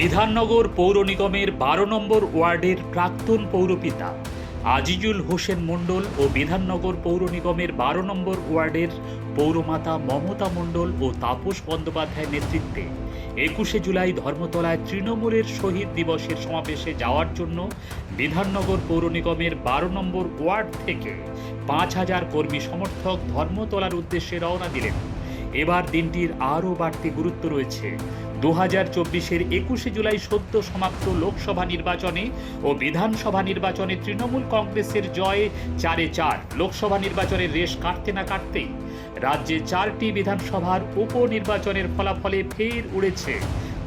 বিধাননগর পৌর নিগমের বারো নম্বর ওয়ার্ডের প্রাক্তন পৌরপিতা আজিজুল হোসেন মণ্ডল ও বিধাননগর পৌর নিগমের বারো নম্বর ওয়ার্ডের পৌরমাতা মমতা মণ্ডল ও তাপস বন্দ্যোপাধ্যায়ের নেতৃত্বে একুশে জুলাই ধর্মতলায় তৃণমূলের শহীদ দিবসের সমাবেশে যাওয়ার জন্য বিধাননগর পৌর নিগমের বারো নম্বর ওয়ার্ড থেকে পাঁচ হাজার কর্মী সমর্থক ধর্মতলার উদ্দেশ্যে রওনা দিলেন। এবার দিনটির আরও বাড়তি গুরুত্ব রয়েছে। দু হাজার চব্বিশের একুশে জুলাই সদ্য সমাপ্ত লোকসভা নির্বাচনে ও বিধানসভা নির্বাচনে তৃণমূল কংগ্রেসের জয়ে চারে চার। লোকসভা নির্বাচনের রেশ কাটতে না কাটতেই রাজ্যে চারটি বিধানসভার উপনির্বাচনের ফলাফলে ফের উড়েছে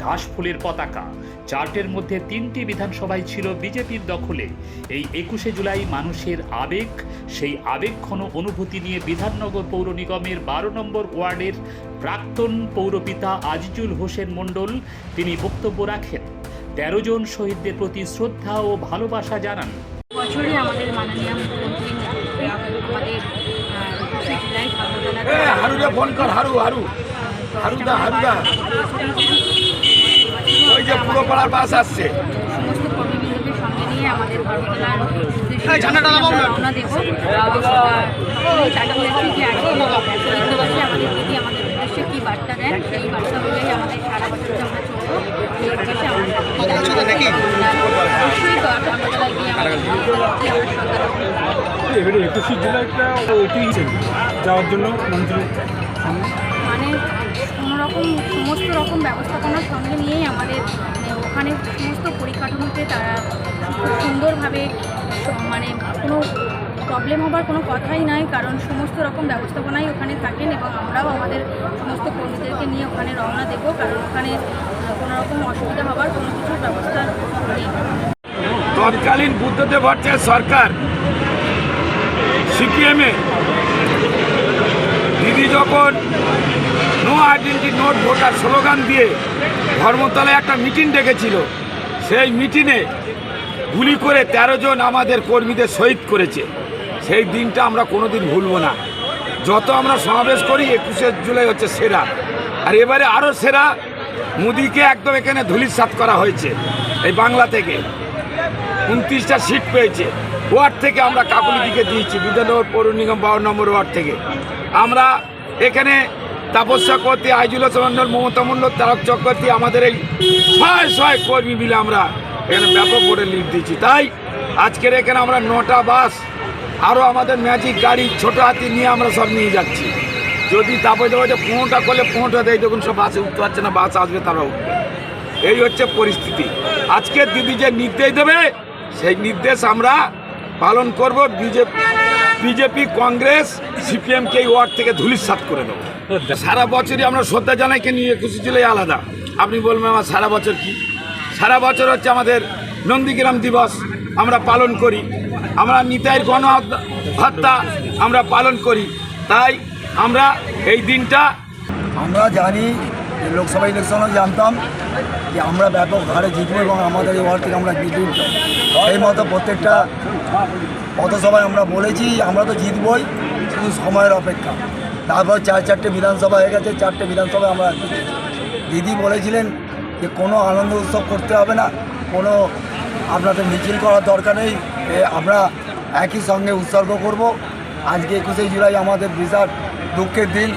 ঘাসফুলের পতাকা। চার্টের মধ্যে তিনটি বিধানসভায় ছিল বিজেপির দখলে। এই একুশে জুলাই মানুষের আবেগ সেই আবেগক্ষণ অনুভূতি নিয়ে বিধাননগর পৌর নিগমের বারো নম্বর ওয়ার্ডের প্রাক্তন পৌরপিতা আজিজুল হোসেন মণ্ডল তিনি বক্তব্য রাখেন। তেরো জন শহীদদের প্রতি শ্রদ্ধা ও ভালোবাসা জানান। বছরে আমাদের মাননীয় মুখ্যমন্ত্রী আমাদের জুলাই কর হারু হারু। হারুদা হারুদা। ওই যে পুরো পাড়ার বাস আসছে। এবারে একুশে জুলাইটা ওইটাই যাওয়ার জন্য মন্ত্রীর সামনে। মানে কোনো রকম ব্যবস্থাপনার সঙ্গে নিয়েই আমাদের মানে ওখানে সমস্ত পরিকাঠামোতে তারা সুন্দরভাবে মানে কোনো প্রবলেম হবার কোনো কথাই নাই, কারণ সমস্ত রকম ব্যবস্থাপনাই ওখানে থাকেন এবং আমরাও আমাদের সমস্ত কর্মীদেরকে নিয়ে ওখানে রওনা দেবো, কারণ ওখানে কোনো রকম অসুবিধা হবার কোনো কিছুর ব্যবস্থা নেই। তৎকালীন বুদ্ধদেব ভট্টাচার্য সরকার, সিপিএমে, দিদি যখন no identity note voter slogan দিয়ে ধর্মতলায় একটা মিটিং ডেকেছিল। সেই মিটিংয়ে গুলি করে তেরো জন আমাদের কর্মীদের শহীদ করেছে। সেই দিনটা আমরা কোনোদিন ভুলবো না। যত আমরা সমাবেশ করি, একুশে জুলাই হচ্ছে সেরা। আর এবারে আরও সেরা, মোদিকে একদম এখানে ধুলিসাৎ করা হয়েছে, এই বাংলা থেকে। উনত্রিশটা সিট পেয়েছে। ওয়ার্ড থেকে আমরা কাকুলিদিকে দিয়েছি বিধাননগর পৌর নিগম বারো নম্বর ওয়ার্ড থেকে। আমরা এখানে তাপস্যা করতে আইজুল হাসান মমতা মণ্ডল, তারক চক্রবর্তী আমাদের এই ছয় ছয় কর্মী মিলে আমরা এখানে ব্যাপক ভোটে লিড দিচ্ছি তাই আজকের এখানে আমরা নটা বাস আরও আমাদের ম্যাজিক গাড়ি, ছোট হাতি নিয়ে আমরা সব নিয়ে যাচ্ছি। যদি দেবো যে পনেরোটা করলে পনেরোটা দেয়, দেখুন সব বাসে উঠতে পারছে না, বাস আসবে, তারা উঠবে। এই হচ্ছে পরিস্থিতি। আজকে দিদি যে নির্দেশ দেবে, সেই নির্দেশ আমরা পালন করব। বিজেপি বিজেপি, কংগ্রেস সিপিএমকে এই ওয়ার্ড থেকে ধুলিসাৎ করে দেবো। সারা বছরই আমরা শ্রদ্ধা জানাইকে নিয়ে একুশে জুলাই আলাদা। আপনি বলবেন আমার সারা বছর কি? সারা বছর হচ্ছে আমাদের নন্দীগ্রাম দিবস, আমরা পালন করি। আমরা নিতাইয়ের গণ হত্যা আমরা পালন করি। তাই আমরা এই দিনটা আমরা জানি লোকসভা ইলেকশনও জানতাম যে আমরা ব্যাপক হারে জিতবো এবং আমাদের এই ওয়ার্ড থেকে আমরা জিতব সেই মতো প্রত্যেকটা পথসভায় আমরা বলেছি, আমরা তো জিতবই, শুধু সময়ের অপেক্ষা। তারপর চার চারটে বিধানসভা হয়ে গেছে, চারটে বিধানসভায় আমরা দিদি বলেছিলেন যে কোনো আনন্দ উৎসব করতে হবে না, কোনো আপনাদের মিছিল করার দরকার নেই আমরা একই সঙ্গে উৎসর্গ করব। আজকে একুশে জুলাই আমাদের বিশাল দুঃখের দিন,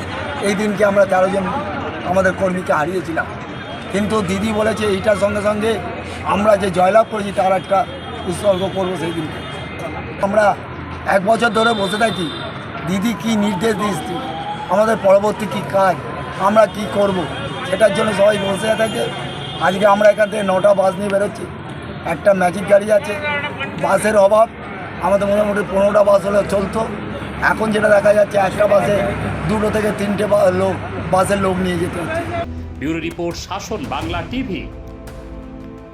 এই দিনকে আমরা তেরো জন আমাদের কর্মীকে হারিয়েছিলাম। কিন্তু দিদি বলেছে এইটার সঙ্গে সঙ্গে আমরা যে জয়লাভ করেছি তার একটা উৎসর্গ করব সেই দিনকে। আমরা এক বছর ধরে বসে থাকি, দিদি কি নির্দেশ দিয়েছি? আমাদের পরবর্তী কি কাজ? আমরা কি করব? সেটার জন্য সবাই বসে থাকে। আজকে আমরা এখান থেকে নটা বাস নিয়ে বেরোচ্ছি। একটা ম্যাজিক গাড়ি আছে। বাসের অভাব। আমাদের মোটামুটি পনেরোটা বাস হলে চলতো। এখন যেটা দেখা যাচ্ছে, একটা বাসে দুটো থেকে তিনটে লোক বাসের লোক নিয়ে যেতে হচ্ছে। ব্যুরো রিপোর্ট, শাসন বাংলা টিভি।